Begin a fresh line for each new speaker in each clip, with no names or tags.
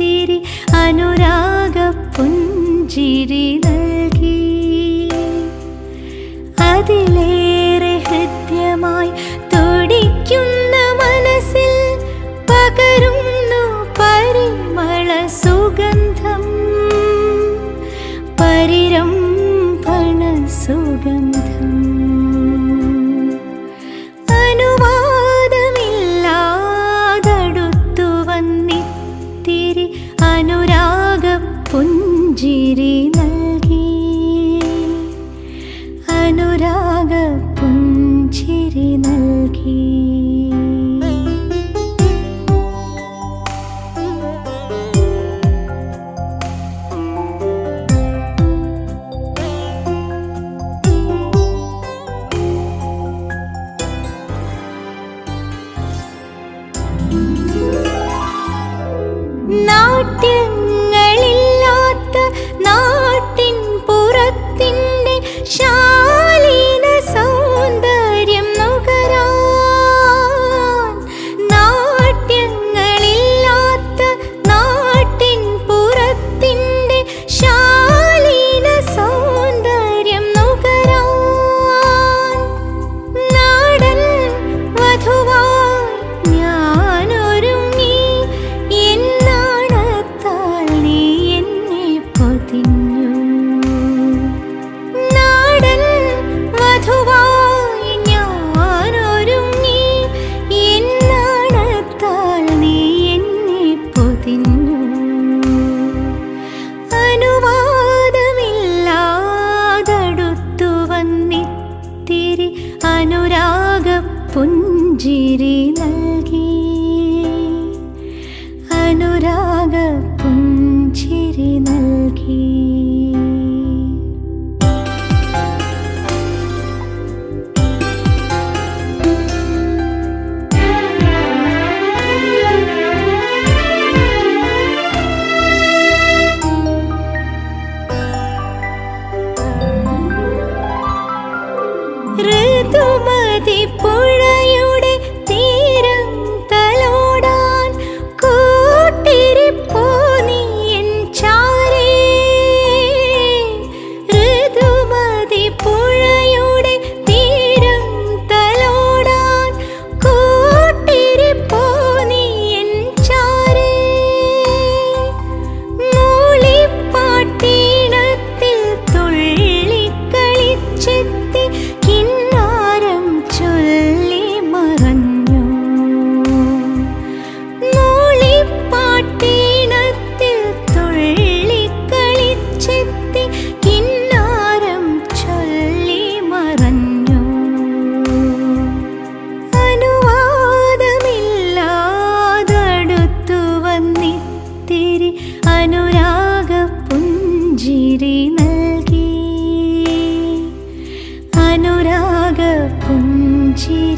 തീരി അനുരാഗ പുഞ്ചിരി നൽകി. അതിലേറെ ഹൃദ്യമായി തുടിക്കുന്ന മനസ്സിൽ പകരുന്നു പരിമള സുഗന്ധം. പരിരം പണ സുഗന്ധം. നാട്യങ്ങൾ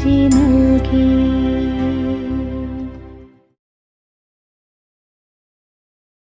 기는